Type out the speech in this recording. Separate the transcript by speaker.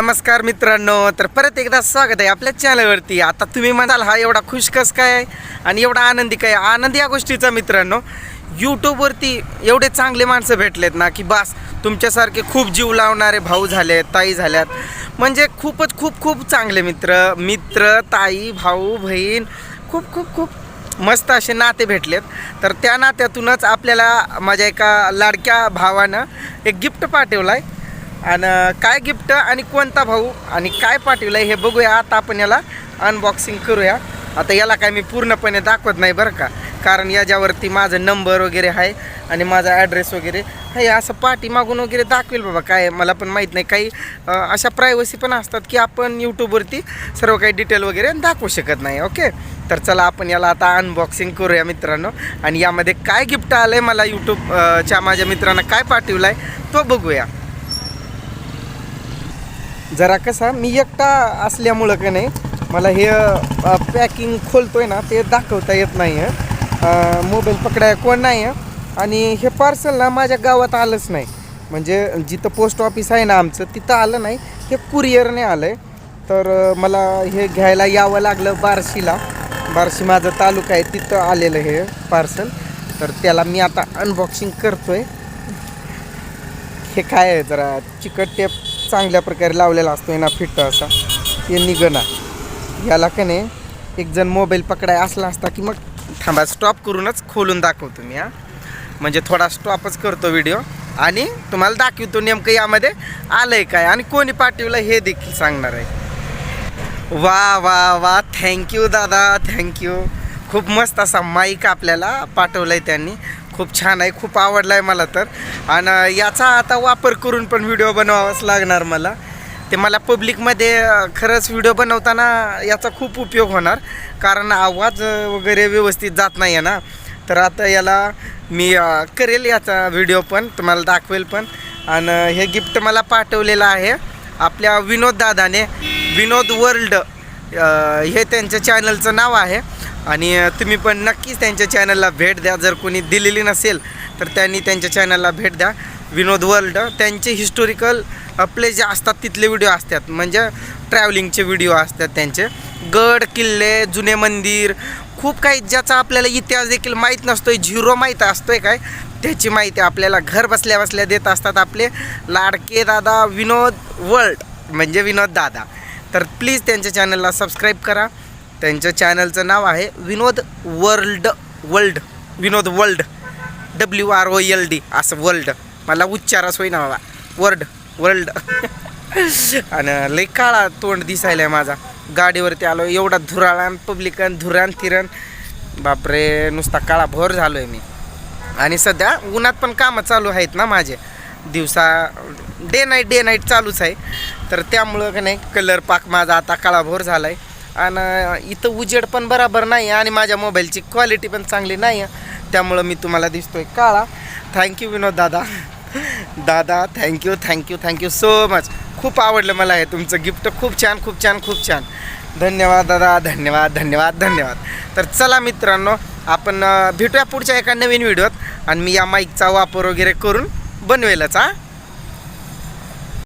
Speaker 1: नमस्कार मित्रांनो तर परत एकदा स्वागत आहे आपल्या चॅनलवरती. आता तुम्ही म्हणाल हा एवढा खुश कस काय आहे? आणि एवढा आनंदी काय आहे? आनंद या गोष्टीचा मित्रांनो यूट्यूबवरती एवढे चांगले माणसं भेटलेत ना की बास तुमच्यासारखे खूप जीव लावणारे भाऊ झाले ताई झाल्यात. म्हणजे खूपच खूप खूप चांगले मित्र मित्र ताई भाऊ बहीण खूप खूप खूप मस्त असे नाते भेटलेत. तर त्या नात्यातूनच आपल्याला माझ्या एका लाडक्या भावानं एक गिफ्ट पाठवला आहे आणि काय गिफ्ट आणि कोणता भाऊ आणि काय पाठवलं आहे हे बघूया. आता आपण याला अनबॉक्सिंग करूया. आता याला काय मी पूर्णपणे दाखवत नाही बरं का. कारण याच्यावरती माझं नंबर वगैरे आहे आणि माझा ॲड्रेस वगैरे. हे असं पाठी मागून वगैरे दाखवेल बाबा काय मला पण माहीत नाही. काही अशा प्रायव्हसी पण असतात की आपण यूट्यूबवरती सर्व काही डिटेल वगैरे दाखवू शकत नाही. ओके तर चला आपण याला आता अनबॉक्सिंग करूया मित्रांनो. आणि यामध्ये काय गिफ्ट आलं आहे मला यूट्यूबच्या माझ्या मित्रांना काय पाठवलं आहे तो बघूया. जरा कसा मी एकटा असल्यामुळं का नाही मला हे पॅकिंग खोलतोय ना ते दाखवता येत नाही आहे मोबाईल पकडाय कोण नाही आहे आणि हे पार्सल ना माझ्या गावात आलंच नाही. म्हणजे जिथं पोस्ट ऑफिस आहे ना आमचं तिथं आलं नाही. हे कुरिअरने आलं आहे तर मला हे घ्यायला यावं लागलं बार्शीला. बार्शी माझा तालुका आहे तिथं आलेलं हे पार्सल तर त्याला मी आता अनबॉक्सिंग करतोय. हे काय आहे जरा चिकट टेप चांगल्या प्रकारे लावलेला असतो ना फिट असा. हे निघना याला का नाही एक जण मोबाईल पकडाय असला असता की मग थांबा स्टॉप करूनच खोलून दाखवतो मी हा. म्हणजे थोडा स्टॉपच करतो व्हिडिओ आणि तुम्हाला दाखवतो नेमकं यामध्ये आलं आहे काय आणि कोणी पाठवलं हे देखील सांगणार आहे. वा वा वा. थँक्यू दादा. थँक्यू खूप मस्त असा माईक आपल्याला पाठवला आहे त्यांनी. खूप छान आहे खूप आवडला आहे मला तर. आणि याचा आता वापर करून पण व्हिडिओ बनवावाच लागणार मला. ते मला पब्लिकमध्ये खरंच व्हिडिओ बनवताना याचा खूप उपयोग होणार. कारण आवाज वगैरे व्यवस्थित जात नाही आहे ना. तर आता याला मी करेल याचा व्हिडिओ पण तुम्हाला दाखवेल पण. आणि हे गिफ्ट मला पाठवलेलं आहे आपल्या विनोद दादाने विनोद वर्ल्ड हे त्यांच्या चॅनलचं नाव आहे. आणि तुम्ही पण नक्कीच त्यांच्या चॅनलला भेट द्या. जर कोणी दिलेली नसेल तर त्यांनी त्यांच्या चॅनलला भेट द्या. विनोद वर्ल्ड त्यांचे हिस्टोरिकल आपले जे असतात तिथले व्हिडिओ असतात. म्हणजे ट्रॅव्हलिंगचे व्हिडिओ असतात त्यांचे. गड किल्ले जुने मंदिर खूप काही ज्याचा आपल्याला इतिहास देखील माहीत नसतोय झिरो माहीत असतोय काय त्याची माहिती आपल्याला घर बसल्या बसल्या देत असतात आपले लाडके दादा विनोद वर्ल्ड म्हणजे विनोद दादा. तर प्लीज त्यांच्या चॅनलला सबस्क्राईब करा. त्यांच्या चॅनलचं नाव आहे Vinod world world Vinod world W R O L D असं वर्ल्ड. मला उच्चारच होईना बाबा. World world. आणि लई काळा तोंड दिसायला आहे माझा. गाडीवरती आलो एवढा धुराळान पब्लिकन धुरान तिरण बापरे नुसता काळा भर झालो आहे मी. आणि सध्या उन्हात पण कामं चालू आहेत ना माझे. दिवसा डे नाईट डे नाईट चालूच आहे. तर त्यामुळं का नाही कलर पाक माझा आता काळाभोर झाला आहे आणि इथं उजेड पण बराबर नाही आहे आणि माझ्या मोबाईलची क्वालिटी पण चांगली नाही आहे. त्यामुळं मी तुम्हाला दिसतोय काळा. थँक्यू विनोद दादा. दादा thank you thank you thank you so much खूप आवडलं मला हे तुमचं गिफ्ट खूप छान खूप छान खूप छान. धन्यवाद दादा धन्यवाद धन्यवाद धन्यवाद. तर चला मित्रांनो आपण भेटूया पुढच्या एका नवीन व्हिडिओत. आणि मी या माईकचा वापर वगैरे करून बनवेलच हा.